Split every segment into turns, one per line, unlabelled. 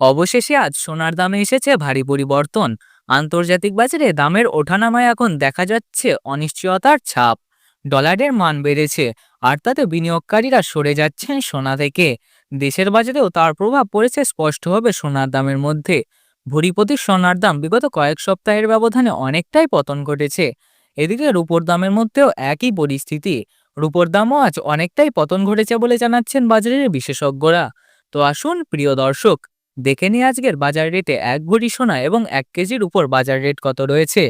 অবশেষে আজ সোনার দামে এসেছে ভারী পরিবর্তন। আন্তর্জাতিক বাজারে দামের ওঠানামায় এখন দেখা যাচ্ছে অনিশ্চয়তার ছাপ। ডলারের মান বেড়েছে, আর তাতে বিনিয়োগকারীরা সরে যাচ্ছেন সোনা থেকে। দেশের বাজারেও তার প্রভাব পড়েছে স্পষ্টভাবে সোনার দামের মধ্যে। ভরি প্রতি সোনার দাম বিগত কয়েক সপ্তাহের ব্যবধানে অনেকটাই পতন ঘটেছে। এদিকে রূপোর দামের মধ্যেও একই পরিস্থিতি। রূপোর দামও আজ অনেকটাই পতন ঘটেছে বলে জানাচ্ছেন বাজারের বিশেষজ্ঞরা। তো আসুন প্রিয় দর্শক দেখে নিই আজকের বাজার রেটে এক ভরি সোনা এবং এক কেজির উপর বাজার রেট কত রয়েছে।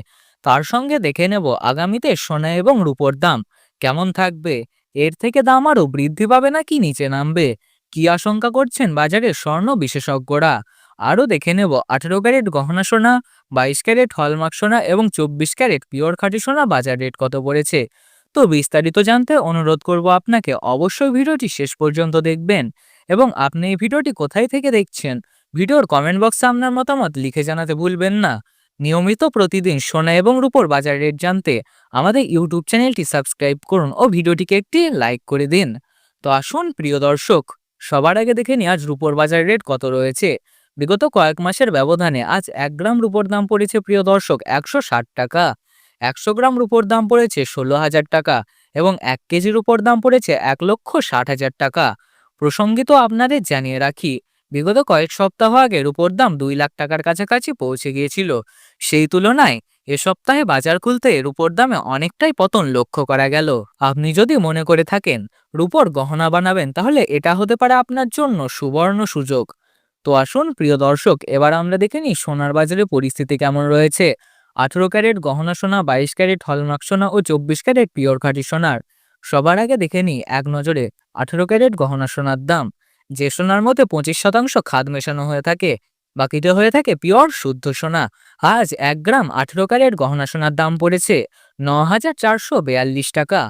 তার সঙ্গে দেখে নেব আগামীতে সোনা এবং রূপোর দাম। কেমন থাকবে? এর থেকে দাম আরও বৃদ্ধি পাবে নাকি নিচে নামবে? কি আশঙ্কা করছেন বাজারের স্বর্ণ বিশেষজ্ঞরা? আরও দেখে নেব আঠেরো ক্যারেট গহনা সোনা, বাইশ ক্যারেট হলমার্ক সোনা এবং চব্বিশ ক্যারেট পিওর খাঁটি সোনা বাজার রেট কত পড়েছে? তো বিস্তারিত জানতে অনুরোধ করব আপনাকে অবশ্যই ভিডিওটি শেষ পর্যন্ত দেখবেন। এবং আপনি এই ভিডিওটি কোথায় থেকে দেখছেন? ভিডিওর কমেন্ট বক্সে আপনার মতামত লিখে জানাতে ভুলবেন না। নিয়মিত প্রতিদিন সোনা এবং রূপোর বাজার রেট জানতে আমাদের ইউটিউব চ্যানেলটি সাবস্ক্রাইব করুন ও ভিডিওটিকে একটি লাইক করে দিন। তো আসুন, প্রিয় দর্শক, সবার আগে দেখে নিই আজ রূপোর বাজার রেট কত রয়েছে। বিগত কয়েক মাসের ব্যবধানে আজ এক গ্রাম রূপোর দাম পড়েছে, প্রিয় দর্শক, একশো ষাট টাকা। একশো গ্রাম রূপোর দাম পড়েছে ষোলো হাজার টাকা এবং এক কেজির উপর দাম পড়েছে এক লক্ষ ষাট হাজার টাকা। প্রসঙ্গিত আপনাদের জানিয়ে রাখি বিগত কয়েক সপ্তাহ আগে রূপোর দাম দুই লাখ টাকার কাছাকাছি পৌঁছে গিয়েছিল। সেই তুলনায় এ সপ্তাহে বাজার খুলতে রূপোর দামে অনেকটাই পতন লক্ষ্য করা গেল। আপনি যদি মনে করে থাকেন, রূপোর গহনা বানাবেন তাহলে এটা হতে পারে আপনার জন্য সুবর্ণ সুযোগ। তো আসুন, প্রিয় দর্শক, এবার আমরা দেখে নিই সোনার বাজারে পরিস্থিতি কেমন রয়েছে। আঠেরো ক্যারেট গহনা সোনা, বাইশ ক্যারেট হলমার্ক সোনা ও চব্বিশ ক্যারেট পিওর খাঁটি সোনার। সবার আগে দেখে নিই এক নজরে আঠেরো ক্যারেট গহনা সোনার দাম। যে সোনার মধ্যে পঁচিশ শতাংশ খাদ মেশানো হয়ে থাকে, বাকিটা হয়ে থাকে পিওর শুদ্ধ সোনা। আজ এক গ্রাম আঠেরো ক্যারেট গহনা সোনার দাম পড়েছে ন হাজার চারশো বেয়াল্লিশ টাকা।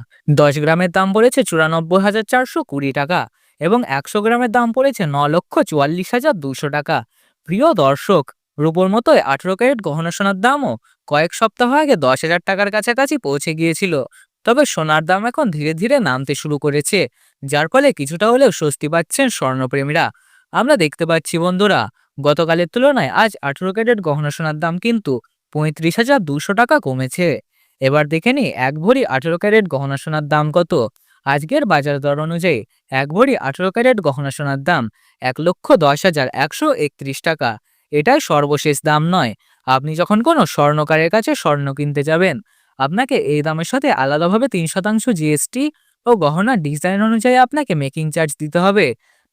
দশ গ্রামের দাম পড়েছে চুরানব্বই হাজার চারশো কুড়ি টাকা এবং একশো গ্রামের দাম পড়েছে ন লক্ষ চুয়াল্লিশ হাজার দুশো টাকা। প্রিয় দর্শক, রূপোর মতোই আঠেরো ক্যারেট গহনা সোনার দামও কয়েক সপ্তাহ আগে দশ হাজার টাকার কাছাকাছি পৌঁছে গিয়েছিল। তবে সোনার দাম এখন ধীরে ধীরে নামতে শুরু করেছে, যার ফলে কিছুটা হলেও স্বস্তি পাচ্ছেন স্বর্ণপ্রেমীরা। আমরা দেখতে পাচ্ছি বন্ধুরা, গতকালের তুলনায় আজ আঠেরো ক্যারেট গহনা সোনার দাম কিন্তু পঁয়ত্রিশ হাজার দুশো টাকা কমেছে। এবার দেখে নিই, এক ভরি আঠেরো ক্যারেট গহনা সোনার দাম কত? আজকের বাজার দর অনুযায়ী, এক ভরি আঠেরো ক্যারেট গহনা সোনার দাম এক লক্ষ দশ হাজার একশো একত্রিশ টাকা। এটাই সর্বশেষ দাম নয়। আপনি যখন কোনো স্বর্ণকারের কাছে স্বর্ণ কিনতে যাবেন আপনাকে এই দামের সাথে আলাদাভাবে তিন শতাংশ জিএসটি ও গহনার ডিজাইন অনুযায়ী আপনাকে মেকিং চার্জ দিতে হবে।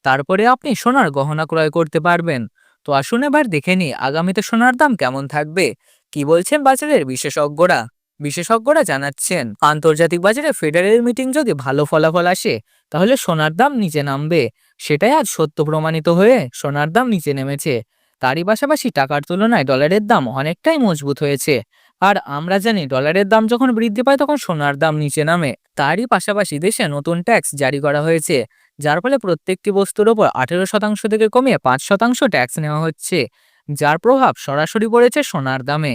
তারপরে আপনি সোনার গহনা ক্রয় করতে পারবেন। তো আসুন এবার দেখে নিই আগামীতে সোনার দাম কেমন থাকবে। কি বলছেন বাজারের বিশেষজ্ঞরা? বিশেষজ্ঞরা জানাচ্ছেন, আন্তর্জাতিক বাজারে ফেডারেল মিটিং যদি ভালো ফলাফল আসে, তাহলে সোনার দাম নিচে নামবে। সেটাই আজ সত্য প্রমাণিত হয়ে সোনার দাম নিচে নেমেছে। তারই পাশাপাশি টাকার তুলনায় ডলারের দাম অনেকটাই মজবুত হয়েছে। আর আমরা জানি ডলারের দাম যখন বৃদ্ধি পায় তখন সোনার দাম নিচে নামে। তারই পাশাপাশি দেশে নতুন ট্যাক্স জারি করা হয়েছে, যার ফলে প্রত্যেকটি বস্তুর ওপর আঠেরো শতাংশ থেকে কমিয়ে পাঁচ শতাংশ ট্যাক্স নেওয়া হচ্ছে, যার প্রভাব সরাসরি পড়েছে সোনার দামে।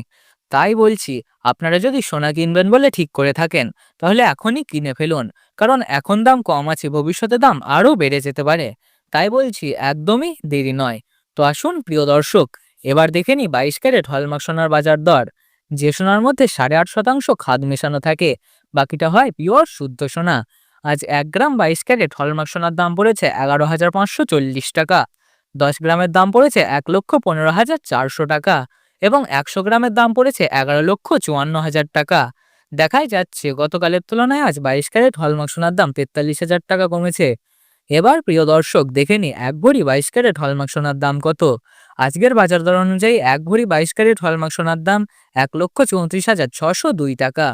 তাই বলছি, আপনারা যদি সোনা কিনবেন বলে ঠিক করে থাকেন, তাহলে এখনই কিনে ফেলুন, কারণ এখন দাম কম আছে, ভবিষ্যতে দাম আরও বেড়ে যেতে পারে। তাই বলছি, একদমই দেরি নয়। তো আসুন প্রিয় দর্শক, এবার দেখে নি বাইশ ক্যারেট হলমার্ক সোনার বাজার দর। যে সোনার মধ্যে সাড়ে আট শতাংশ খাদ মেশানো থাকে, বাকিটা হয় পিওর শুদ্ধ সোনা। আজ এক গ্রাম বাইশ ক্যারেট হলমার্ক সোনার দাম পড়েছে এগারো হাজার পাঁচশো চল্লিশ টাকা। দশ গ্রামের দাম পড়েছে এক লক্ষ পনেরো হাজার চারশো টাকা এবং একশো গ্রামের দাম পড়েছে এগারো লক্ষ চুয়ান্ন হাজার টাকা। দেখাই যাচ্ছে গতকালের তুলনায় আজ বাইশ ক্যারেট হলমার্ক সোনার দাম তেতাল্লিশ হাজার টাকা কমেছে। এবার প্রিয় দর্শক, দেখে নি এক ভরি বাইশ ক্যারেট হলমার্ক সোনার দাম কত। আজকের বাজার দর অনুযায়ী এক ভরি বাইশ ক্যারেট হলমার্ক সোনার দাম এক লক্ষ চৌত্রিশ হাজার ছশো দুই টাকা।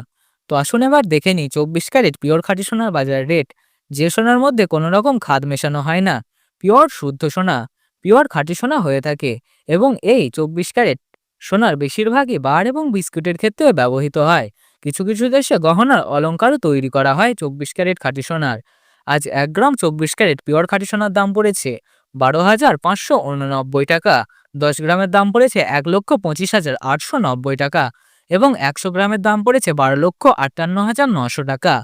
তো আসুন এবার দেখে নিই চব্বিশ ক্যারেট পিওর খাঁটি সোনার বাজার রেট। যে সোনার মধ্যে কোনো রকম খাদ মেশানো হয় না, পিওর শুদ্ধ সোনা, পিওর খাঁটি সোনা হয়ে থাকে এবং এই চব্বিশ ক্যারেট সোনার বেশিরভাগই বার এবং বিস্কুটের ক্ষেত্রেও ব্যবহৃত হয়। কিছু কিছু দেশে গহনার অলঙ্কারও তৈরি করা হয় চব্বিশ ক্যারেট খাঁটি সোনার। আজ এক গ্রাম চব্বিশ ক্যারেট পিওর খাঁটি সোনার দাম পড়েছে বারো হাজার পাঁচশো উননব্বই টাকা। দশ গ্রামের দাম পড়েছে এক লক্ষ পঁচিশ হাজার আটশো নব্বই টাকা এবং একশো গ্রামের দাম পড়েছে বারো লক্ষ আটান্ন হাজার নশো টাকা।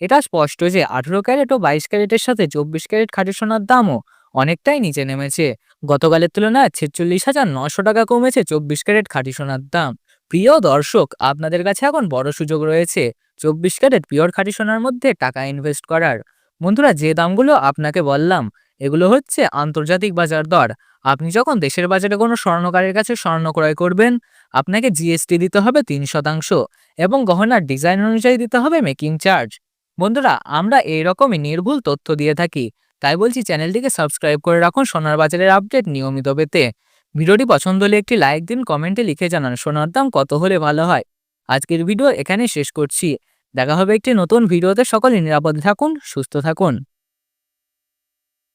এটা স্পষ্ট যে আঠেরো ক্যারেট ও বাইশ ক্যারেটের সাথে চব্বিশ ক্যারেট খাঁটি সোনার দামও অনেকটাই নিচে নেমেছে। গতকালের তুলনায় ছেচল্লিশ হাজার নশো টাকা কমেছে চব্বিশ ক্যারেট খাঁটি সোনার দাম। প্রিয় দর্শক, আপনাদের কাছে এখন বড় সুযোগ রয়েছে চব্বিশ ক্যারেট পিওর খাঁটি সোনার মধ্যে টাকা ইনভেস্ট করার। বন্ধুরা, যে দামগুলো আপনাকে বললাম, এগুলো হচ্ছে আন্তর্জাতিক বাজার দর। আপনি যখন দেশের বাজারে কোনো স্বর্ণকারের কাছে স্বর্ণ ক্রয় করবেন, আপনাকে জিএসটি দিতে হবে তিন শতাংশ এবং গহনার ডিজাইন অনুযায়ী দিতে হবে মেকিং চার্জ। বন্ধুরা, আমরা এইরকমই নির্ভুল তথ্য দিয়ে থাকি, তাই বলছি চ্যানেলটিকে সাবস্ক্রাইব করে রাখুন সোনার বাজারের আপডেট নিয়মিত পেতে। ভিডিওটি পছন্দ হলে একটি লাইক দিন, কমেন্টে লিখে জানান সোনার দাম কত হলে ভালো হয়। আজকের ভিডিও এখানে শেষ করছি। দেখা হবে একটি নতুন ভিডিওতে সকলে নিরাপদে থাকুন সুস্থ থাকুন।